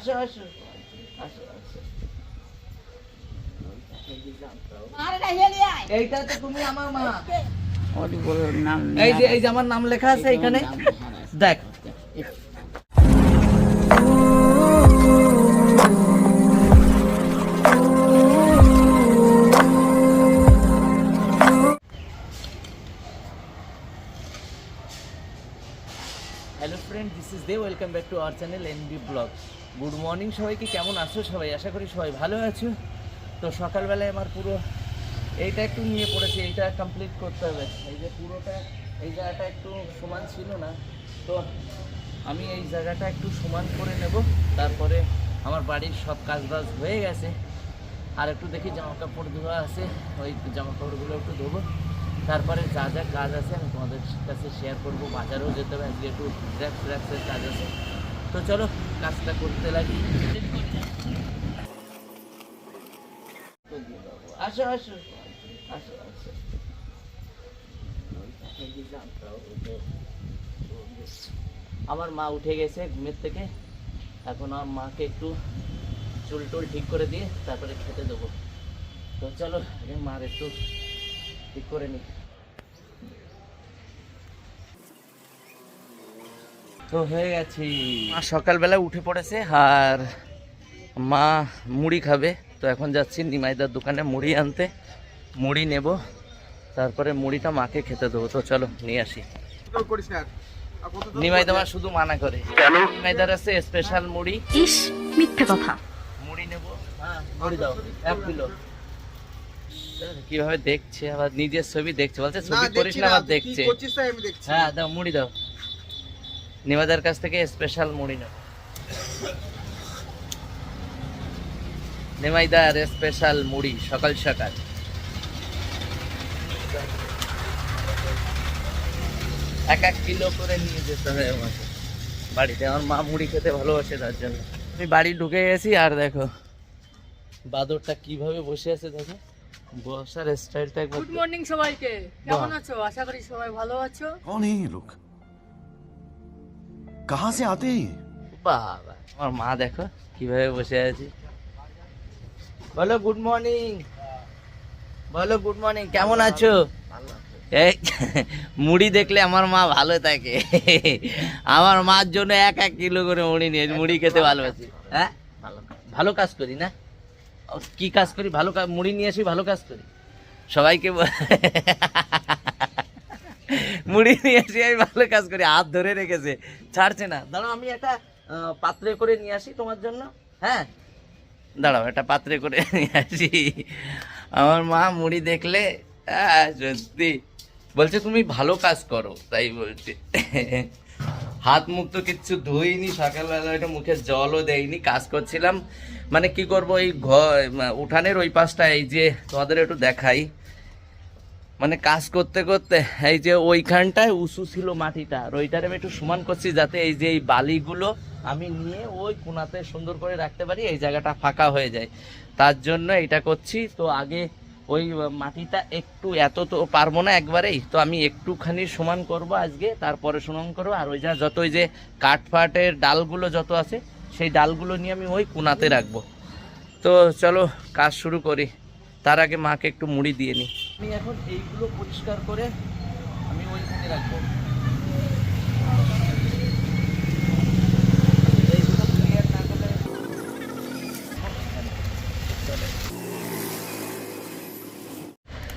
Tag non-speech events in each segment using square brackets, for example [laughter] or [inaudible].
আসো আসো আসো আসো। এইটা তো তুমি আমার মা। নাম এই যে এই যে আমার নাম লেখা আছে এখানে। দেখ। Hello friend this is the welcome back to our channel NB blog good morning সবাইকে, কেমন আছো সবাই? আশা করি সবাই ভালো আছো। তো সকালবেলায় আমার পুরো এইটা একটু নিয়ে পড়েছে, এইটা কমপ্লিট করতে হবে। এই যে পুরোটা, এই জায়গাটা একটু সমান ছিল না। তো আমি এই জায়গাটা একটু সমান করে নেব, তারপরে আমার বাড়ির সব কাজ বাজ হয়ে গেছে। আর একটু দেখি জামা কাপড় ধোয়া আছে, ওই জামা কাপড়গুলো একটু ধোবো। তারপরে যা যা কাজ আছে আমি তোমাদের কাছে শেয়ার করব। বাজারেও যেতে হবে, আজকে একটু ড্রেস ফ্র্যাক্সের কাজ আছে। তো চলো কাজটা করতে লাগি। আসো আসো। আসো আসো। আমার মা উঠে গেছে ঘুমের থেকে। এখন আমার মাকে একটু চুল টুল ঠিক করে দিয়ে তারপরে খেতে দেবো। তো চলো, আগে মার একটু ঠিক করে নি তো হয়ে গেছি। মা সকালবেলা উঠে পড়েছে আর মা মুড়ি খাবে। তো এখন যাচ্ছি নিমাইদার দোকানে মুড়ি আনতে। মুড়ি নেব। তারপরে মুড়িটা মাকে খেতে দেবো। তো চলো নিয়ে আসি। নিমাইদা মা শুধু মানা করে। নিমাইদার আছে স্পেশাল মুড়ি। ইস মিথ্যে কথা। মুড়ি নেব। হ্যাঁ মুড়ি দাও। এক কিলো। কীভাবে দেখছে? আবার নিজের ছবি দেখছে। বলছে ছবি করিস না আবার দেখছে। হ্যাঁ দাও মুড়ি দাও। নিমাদার কাছ থেকে স্পেশাল মুড়ি নেব। নেমাইদার স্পেশাল মুড়ি সকাল সকাল। এক এক কিলো করে নিয়ে যেতে হবে আমাকে। বাড়িতে আমার মা মুড়ি খেতে ভালোবাসে তার জন্য। আমি বাড়ি ঢুকে গেছি আর দেখো বাদরটা কীভাবে বসে আছে দেখো। বসার স্টাইলটা গুড মর্নিং সবাইকে। কেমন আছো? আশা করি সবাই ভালো আছো। অনেক লোক। कहाँ से आते हैं ये বাবা আমার মা দেখো কিভাবে বসে আছে বলো গুড মর্নিং বলো গুড মর্নিং কেমন আছো এই মুড়ি দেখলে আমার মা ভালো থাকে আমার মার জন্য এক এক কিলো করে মুড়ি নিয়ে মুড়ি খেতে ভালোবাসি হ্যাঁ ভালো কাজ করি না ও, কি কাজ করি ভালো কাজ মুড়ি নিয়ে আসি ভালো কাজ করি সবাইকে ব- মুড়ি নিয়ে আসি আমি ভালো কাজ করি, হাত ধরে রেখেছে। ছাড়ছে না। দাঁড়াও, আমি একটা পাত্রে করে নিয়ে আসি তোমার জন্য। হ্যাঁ? দাঁড়াও, একটা পাত্রে করে নিয়ে আসি। আমার মা মুড়ি দেখলে সত্যি। বলছে, তুমি ভালো কাজ করো। তাই বলছে। হাত মুখ তো কিচ্ছু ধুইনি, সকালবেলা একটা মুখে জলও দেয়নি কাজ করছিলাম। মানে কি করব, এই ঘর উঠানের ওই পাশটা, এই যে তোমাদের একটু দেখাই। মানে কাজ করতে করতে এই যে ওইখানটায় উঁচু ছিল মাটিটা। ওইটারে আমি একটু সমান করছি যাতে এই যে এই বালিগুলো আমি নিয়ে ওই কোনাতে সুন্দর করে রাখতে পারি, এই জায়গাটা ফাঁকা হয়ে যায়। তার জন্য এটা করছি। তো আগে ওই মাটিটা একটু এত তো পারব না একবারেই। তো আমি একটুখানি সমান করব আজকে, তারপরে সমান করব। আর ওই যা যত ওই যে কাঠ ফাটের ডালগুলো যত আছে, সেই ডালগুলো নিয়ে আমি ওই কোনাতে রাখব। তো চলো, কাজ শুরু করি। তার আগে মাকে একটু মুড়ি দিয়ে নিই। আমি এখন এইগুলো পরিষ্কার করে আমি ওইখানে রাখব।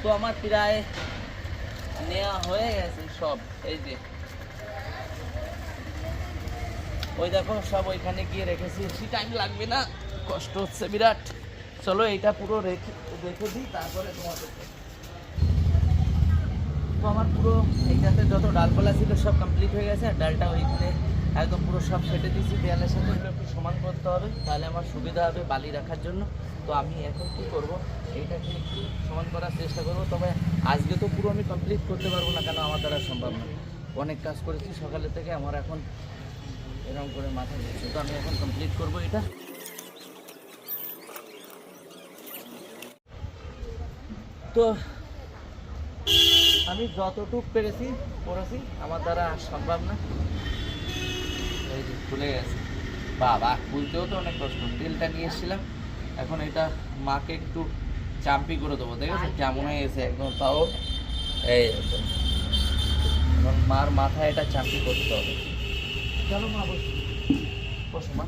তো আমার প্রায় নেওয়া হয়ে গেছে সব, এই যে। ওই দেখো, সব ওইখানে গিয়ে রেখেছি। বেশি টাইম লাগবে না, কষ্ট হচ্ছে বিরাট। চলো, এইটা পুরো রেখে রেখে দিই, তারপরে তোমাদের তো আমার পুরো এইটাতে যত ডালপালা ছিল সব কমপ্লিট হয়ে গেছে, আর ডালটা ওইখানে একদম পুরো সব কেটে দিয়েছি। দেয়ালের সাথে একটু সমান করতে হবে, তাহলে আমার সুবিধা হবে বালি রাখার জন্য। তো আমি এখন কি করব, এইটাকে একটু সমান করার চেষ্টা করব। তবে আজকে তো পুরো আমি কমপ্লিট করতে পারব না, কেন আমার দ্বারা সম্ভব না। অনেক কাজ করেছি সকালে থেকে, আমার এখন এরকম করে মাথা দিচ্ছে তো আমি এখন কমপ্লিট করব এটা। তো আমি যতটুক পেরেছি করেছি আমার দ্বারা আর সম্ভব না। এই যে খুলে গেছে। বাবা খুলতেও তো অনেক কষ্ট। তেলটা নিয়ে এসেছিলাম। এখন এটা মাকে একটু চাম্পি করে দেবো। দেখেছ? কেমন হয়ে গেছে একদম তাও এই এখন মার মাথায় এটা চাম্পি করতে হবে। চলো মা বসো। বসো মা।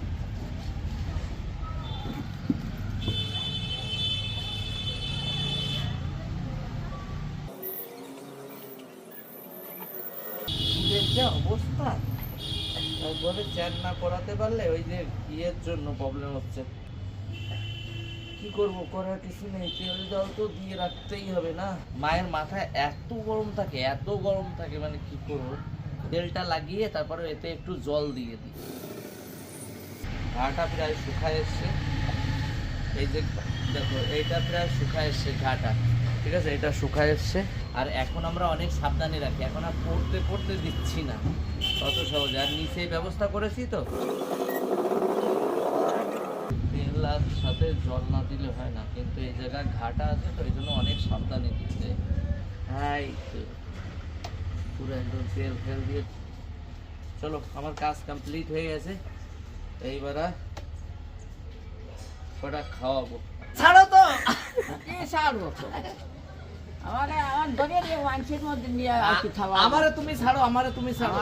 যা অবস্থা। একবারে চ্যান না করাতে পারলে ওই যে ইয়ের জন্য প্রবলেম হচ্ছে। কি করব, করার কিছু নেই। তেল জল তো দিয়ে রাখতেই হবে না। মায়ের মাথায় এত গরম থাকে, এত গরম থাকে মানে কি করব? তেলটা লাগিয়ে তারপরে এতে একটু জল দিয়ে দিই। ঘাটা প্রায় শুকায় এসছে। এই যে দেখো, এইটা প্রায় শুকায় এসছে ঘাটা। ঠিক আছে এটা শুকায় এসছে। আর এখন আমরা অনেক সাবধানে রাখি। এখন আর পড়তে পড়তে দিচ্ছি না। অত সহজে। আর নিচে ব্যবস্থা করেছি তো। সাথে জল না দিলে হয় না। কিন্তু এই জায়গায় ঘাটা আছে তো এই জন্য অনেক সাবধানে দিচ্ছে। হ্যাঁ এই পুরো একদম তেল ফেল দিয়ে। চলো আমার কাজ কমপ্লিট হয়ে গেছে। এইবার কটা খাওয়াবো। ছাড়ো তো! কি তো আমার তুমি ছাড়ো আমারে তুমি ছাড়ো।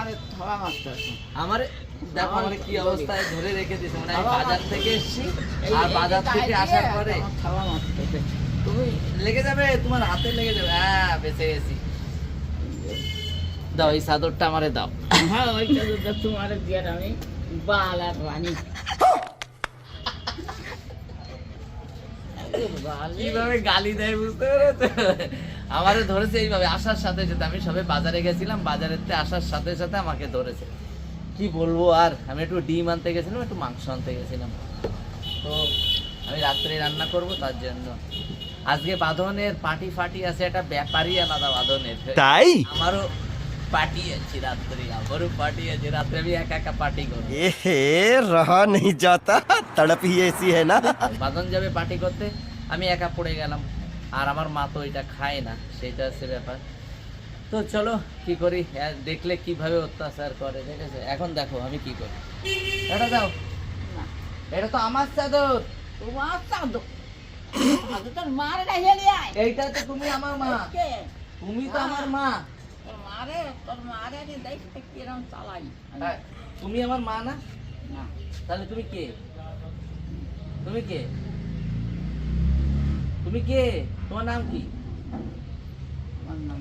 আমার দেখো আমার কি অবস্থায় ধরে রেখে মানে আমি বাজার থেকে এসেছি। আর বাজার থেকে আসার পরে তুমি লেগে যাবে তোমার হাতে লেগে যাবে। হ্যাঁ বেঁচে গেছি। দাও এই চাদরটা আমারে দাও। হ্যাঁ ওইটা তো তোমার বিয়ের আমি বাল আর রানী। কীভাবে গালি দেয় বুঝতে পেরেছ? আমারও ধরেছে এইভাবে আসার সাথে সাথে আমি সবে বাজারে গেছিলাম বাজারেতে আসার সাথে সাথে আমাকে ধরেছে। কি বলব আর আমি একটু ডিম আনতে গেছিলাম একটু মাংস আনতে গেছিলাম। তো আমি রাত্রে রান্না করব তার জন্য। আজকে বাঁধনের পার্টি ফাটি আছে একটা ব্যাপারই আলাদা বাঁধনের। তাই? আমারও পার্টি আছে রাত্রে আমারও পার্টি আছে রাত্রে আমি একা একা পার্টি করব। এ হে রহা নেই যাতা তড়প এসি হ্যায় না। বাঁধন যাবে পার্টি করতে আমি একা পড়ে গেলাম। আর আমার মা তো এটা খায় না সেটা হচ্ছে ব্যাপার। তো চলো কি করি? দেখলে কীভাবে অত্যাচার করে ঠিক আছে? এখন দেখো আমি কি করি? এটা দাও। না। এটা তো আমার চাদর। তোমার চাঁদো আজ তোর মার হেলে আয় এইটা তো তুমি আমার মা। কে তুমি তো আমার মা। তোর মারে তোর মারে দেখতে কিরম চালাই। তুমি আমার মা না? না। তাহলে তুমি কে? তুমি কে? তুমি কে? তোমার নাম কি? আমার নাম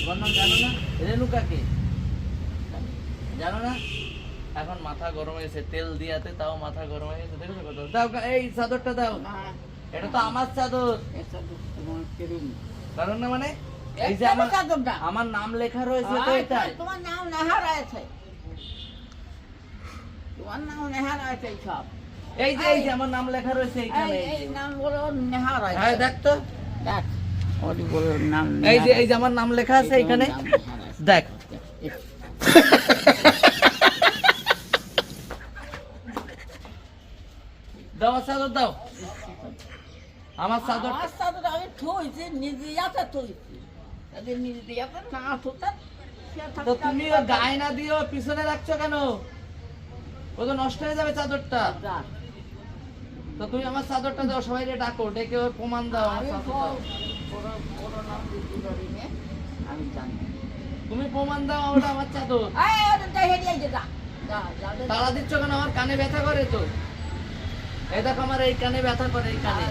তোমার নাম জানো না? রেণুকা কে? জানো না? এখন মাথা গরম হয়েছে তেল দিয়াতে তাও মাথা গরম হয়ে গেছে কত? দাও এই চাদরটা দাও। এটা তো আমার চাদর। কারণ না মানে? এই যে আমার। আমার নাম লেখা রয়েছে তো এটা। তোমার নাম নেহা রয়েছে। তোমার নাম নেহা রয়েছে এই সব। এই যে এই যে আমার নাম লেখা রয়েছে এইখানে এই নাম বলে নেহা রয়েছে হ্যাঁ দেখ তো। দেখ ওর বলে নাম এই যে এই যে আমার নাম লেখা আছে এখানে। দেখ। দাও চাদর দাও। আমার চাদর আমার চাদর আমি থইছি নিজে ইয়াতে থইছি। যদি নিজে ইয়াতে না থুতাম সে তো তুমি গায়ে না দিও পিছনে রাখছো কেন? ও তো নষ্ট হয়ে যাবে চাদরটা। তো তুমি আমার চাদরটা দাও সবাই ডাকো ডেকে ওর প্রমাণ দাও আমার আমি চাদর দাও। আমি জানি। তুমি প্রমাণ দাও ওটা আমার চাদর। তাড়া দিচ্ছ কেন? আমার কানে ব্যথা করে তো। এই দেখো আমার এই কানে ব্যথা করে এই কানে।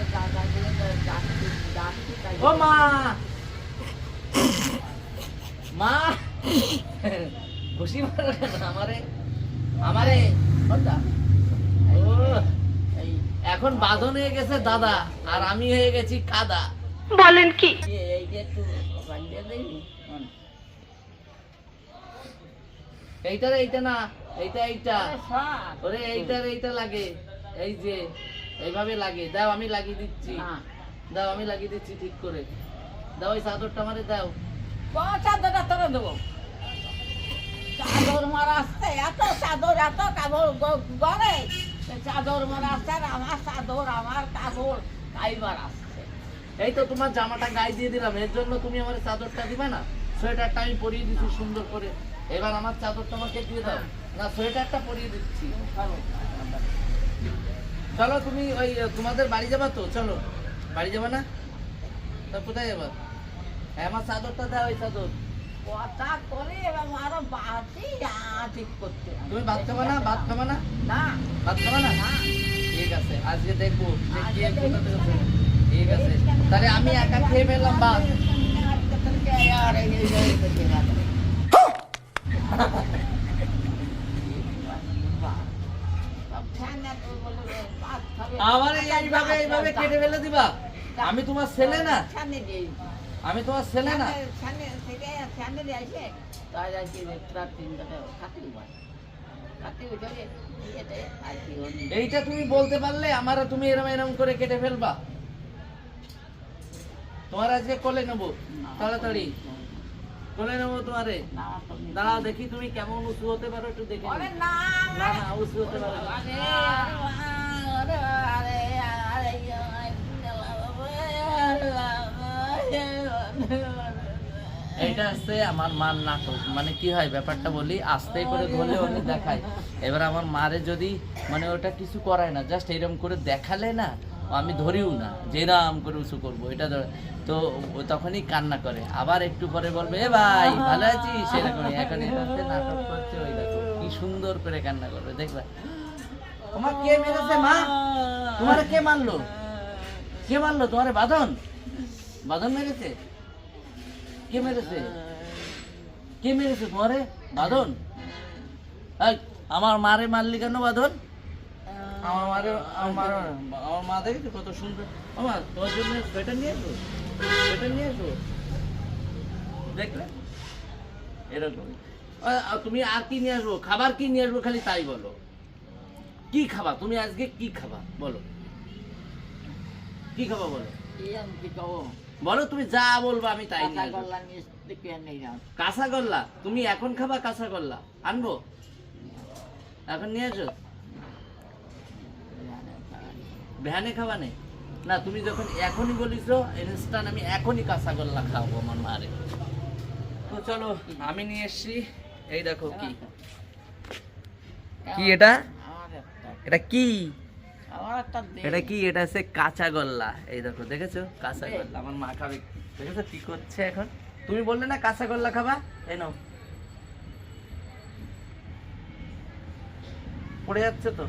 ও মা! মা! খুশি মারো আমারে আমারে এখন বাঁধন হয়ে গেছে দাদা আর আমি হয়ে গেছি কাদা। এই- এই যে একটু বাঁধিয়ে দিবি, হুম। এইটার এইটা না এইটা এইটা। ওরে এইটার এইটা লাগে এই যে এইভাবে লাগে। দাও আমি লাগিয়ে দিচ্ছি। দাও আমি লাগিয়ে দিচ্ছি ঠিক করে। দাও ওই চাদরটা আমারে দাও। চাদরটা তোরে দেবো? চাদর মারা আসছে, এত চাদর, এত কাপড় গড়ে। চাদর মারা আসছে আর আমার চাদর, আমার কাপড়, কাইবার আসছে। এই তো তোমার জামাটা গায়ে দিয়ে দিলাম এর জন্য তুমি আমার চাদরটা দিবে না? সোয়েটারটা আমি পরিয়ে দিচ্ছি সুন্দর করে। এবার আমার চাদরটা আমাকে দিয়ে দাও। না সোয়েটারটা পরিয়ে দিচ্ছি। চলো তুমি ওই তোমাদের বাড়ি যাবা তো? চলো। বাড়ি যাবা না? তা কোথায় যাবা? হ্যাঁ, আমার চাদরটা দাও ওই চাদর। কথা করে এবার আরও বাতি ঠিক করতে তুমি ভাত খাবা না? ভাত খাবা না? না। ভাত খাবা না? না। ঠিক আছে আজকে দেখব। ঠিক আছে তাহলে আমি একা খেয়ে ফেললাম ভাত। আমার এইভাবে এইভাবে কেটে ফেলে দিবা। আমি তোমার ছেলে না। আমি তোমার ছেলে না এইটা তুমি বলতে পারলে আমার তুমি এরম এরম করে কেটে ফেলবা তোমার আজকে কোলে নেব তাড়াতাড়ি কোলে নেব তোমারে দাঁড়াও দেখি তুমি কেমন উঁচু হতে পারো একটু দেখে না, না উঁচু হতে পারো। আরে, আরে, আরে, এইটা হচ্ছে আমার মার নাটক। মানে কি হয়, ব্যাপারটা বলি আস্তে করে ধরলে উনি দেখায়। এবার আমার মারে যদি মানে ওটা কিছু করায় না, জাস্ট এরকম করে দেখালে না, আমি ধরিও না যেরাম করে উঁচু করব, এটা তো ও তখনই কান্না করে। আবার একটু পরে বলবে, এ ভাই, ভালো আছিস? সেরকম এখন এটা নাটক করছে ওই দেখো, কি সুন্দর করে কান্না করবে, দেখবে। তোমার কে মেরেছে, মা? তোমার কে মারলো? কে মারলো? তোমার বাঁধন? বাঁধন মেরেছে? কে মেরেছে? কে মেরেছে তোমারে? বাঁধন? আমার মারে মারলি কেন বাঁধন? আমার মারে আমার আমার মা দেখেছ কত সুন্দর। আমার তোমার জন্য সোয়েটার নিয়ে আসব? সোয়েটার নিয়ে আসব? দেখলে? এরকম। তুমি আর কি নিয়ে আসব? খাবার কি নিয়ে আসব? খালি তাই বলো। কি খাবা? তুমি আজকে কি খাবা? বলো। কি খাবা বলো? কি কবো? বলো তুমি যা বলব আমি তাই নিয়ে কাঁচা গল্লা নিয়ে কাঁচাগোল্লা তুমি এখন খাবা কাঁচাগোল্লা আনব? এখন নিয়ে আসো। ভ্যানে খাবা নেই। না তুমি যখন এখনই বলিস ইনস্টান আমি এখনই কাঁচাগোল্লা খাব আমার মারে। তো চলো আমি নিয়ে এসছি। এই দেখো কি। কি এটা? এটা কি। এটা কি? এটা হচ্ছে কাঁচা গল্লা। এই দেখো দেখেছ? কাঁচা গল্লা আমার মা খাবে। দেখেছ কি করছে এখন? তুমি বললে না কাঁচা গল্লা খাবা? এই নাও। পড়ে যাচ্ছে তো।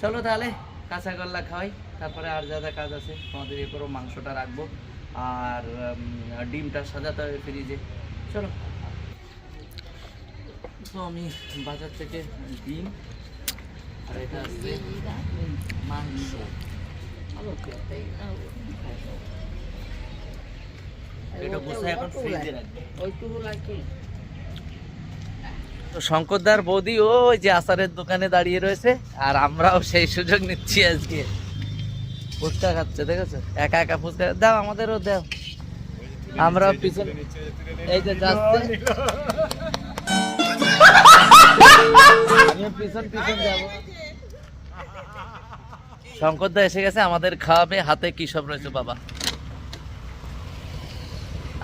চলো তাহলে কাঁচা গল্লা খাওয়াই। তারপরে আর যা যা কাজ আছে তোমাদের এ করো মাংসটা রাখব। আর ডিমটা সাজাতে হবে ফ্রিজে চলো। তো আমি বাজার থেকে ডিম আর এটা আছে মাংস এটা বসে এখন ফ্রিজে রাখবে। ওইটুকু লাগছে তো শঙ্করদার বৌদি ওই যে আচারের দোকানে দাঁড়িয়ে রয়েছে আর আমরাও সেই সুযোগ নিচ্ছি আজকে। ফুচকা খাচ্ছে দেখেছ? একা একা ফুচকা দাও আমাদেরও দাও। আমরাও পিছন এই যে যাচ্ছে। [laughs] পিছন পিছন যাব। শঙ্করদা এসে গেছে আমাদের খাওয়াবে হাতে কি সব রয়েছে বাবা।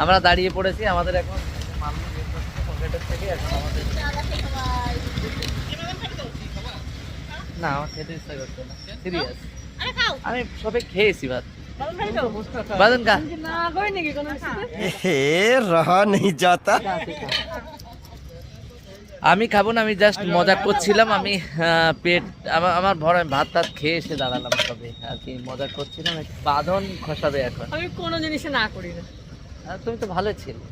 আমরা দাঁড়িয়ে পড়েছি আমাদের এখন না আমি সবে খেয়েছি ভাত। বাদন কা যাতা আমি খাব না আমি জাস্ট মজা করছিলাম আমি পেট আমার আমার ভর আমি ভাত টাত খেয়ে এসে দাঁড়ালাম সবে আর কি মজা করছিলাম বাঁধন খসাবে এখন। আমি কোনো জিনিসে না করি না। তুমি তো ভালো ছিলে।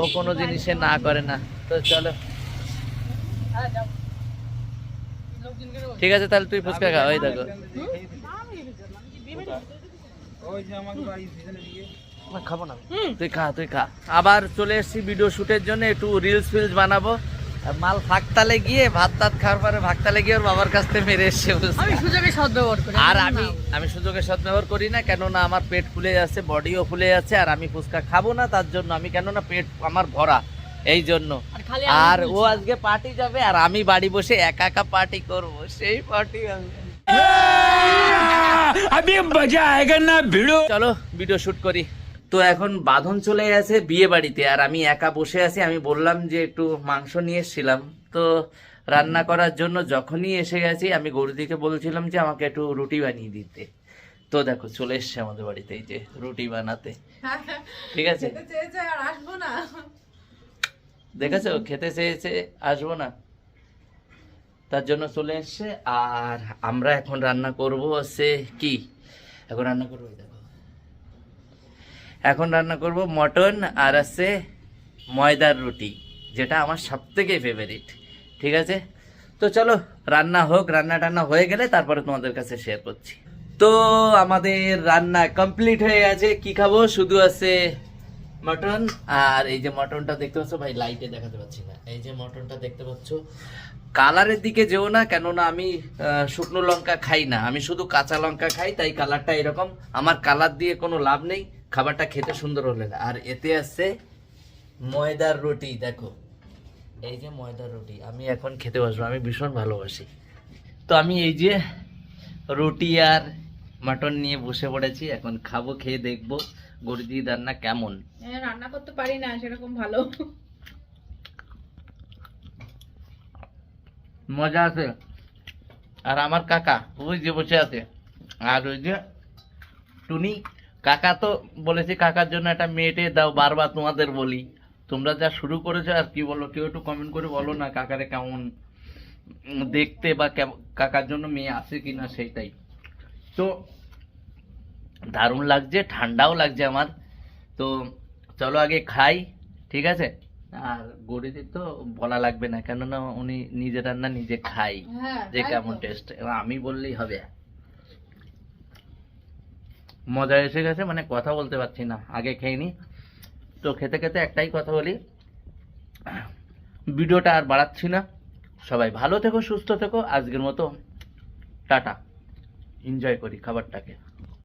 ও কোনো জিনিসে না করে না। তো চলো। ঠিক আছে তাহলে তুই ফুচকা খা ওই দেখো। খাব না। তুই খা তুই খা। আবার চলে এসেছি ভিডিও শুটের জন্য একটু রিলস ফিলস বানাবো। মাল ফাঁকতালে গিয়ে ভাত তাত খাওয়ার পরে ফাঁকতালে গিয়ে ওর বাবার কাছ থেকে মেরে এসে? আমি সুযোগে সদ্ব্যবহার করি আর আমি আমি সুযোগে সদ্ব্যবহার করি না কেননা আমার পেট ফুলে যাচ্ছে বডিও ফুলে যাচ্ছে আর আমি ফুচকা খাব না তার জন্য আমি কেননা পেট আমার ভরা এই জন্য। আর ও আজকে পার্টি যাবে আর আমি বাড়ি বসে একা একা পার্টি করব সেই পার্টি আমি মজা আয়েগা না ভিডিও চলো ভিডিও শুট করি। তো এখন বাঁধন চলে গেছে বিয়ে বাড়িতে আর আমি একা বসে আছি আমি বললাম যে একটু মাংস নিয়ে এসেছিলাম। তো রান্না করার জন্য যখনই এসে গেছি আমি গরুদিকে বলছিলাম যে আমাকে একটু রুটি বানিয়ে দিতে। তো দেখো চলে এসছে আমাদের বাড়িতে এই যে রুটি বানাতে। ঠিক আছে? দেখেছ? খেতে চেয়েছে আসব না। তার জন্য চলে এসছে আর আমরা এখন রান্না করব হচ্ছে কি? এখন রান্না করব এখন রান্না করব মটন আর আছে ময়দার রুটি, যেটা আমার সব থেকে ফেভারিট ঠিক আছে? তো চলো, রান্না হোক, রান্না টান্না হয়ে গেলে তারপরে তোমাদের কাছে শেয়ার করছি। তো আমাদের রান্না কমপ্লিট হয়ে গেছে, কি খাব? শুধু আছে মটন, আর এই যে মটনটা দেখতে পাচ্ছ, ভাই লাইটে দেখাতে পাচ্ছি না। এই যে মটনটা দেখতে পাচ্ছ কালারের দিকে যেও না, কেননা আমি শুকনো লঙ্কা খাই না। আমি শুধু কাঁচা লঙ্কা খাই, তাই কালারটা এরকম। আমার কালার দিয়ে কোনো লাভ নেই। খাবারটা খেতে সুন্দর হলে না। আর এতে আছে ময়দার রুটি দেখো। এই যে ময়দার রুটি আমি এখন খেতে বসবো আমি ভীষণ ভালোবাসি। তো আমি এই যে রুটি আর মাটন নিয়ে বসে পড়েছি এখন খাব খেয়ে দেখব গরুদি রান্না কেমন। রান্না করতে পারি না সেরকম ভালো। মজা আছে। আর আমার কাকা ওই যে বসে আছে। আর ওই যে টুনি কাকা তো বলেছে কাকার জন্য একটা মেয়েটে দাও বারবার তোমাদের বলি। তোমরা যা শুরু করেছ আর কি বলো কেউ একটু কমেন্ট করে বলো না কাকারে কেমন দেখতে বা কাকার জন্য মেয়ে আছে কি না সেটাই তো দারুণ লাগছে ঠান্ডাও লাগছে আমার। তো চলো আগে খাই ঠিক আছে? আর গরিদের তো বলা লাগবে না কেননা উনি নিজে রান্না নিজে খাই হ্যাঁ যে কেমন টেস্ট আমি বললেই হবে। মজা এসে গেছে মানে কথা বলতে পারছি না, আগে খেয়ে তো খেতে খেতে একটাই কথা বলি, ভিডিওটা আর বাড়াচ্ছি না। সবাই ভালো থেকো, সুস্থ থেকো, আজকের মতো টাটা। এনজয় করি খাবারটাকে।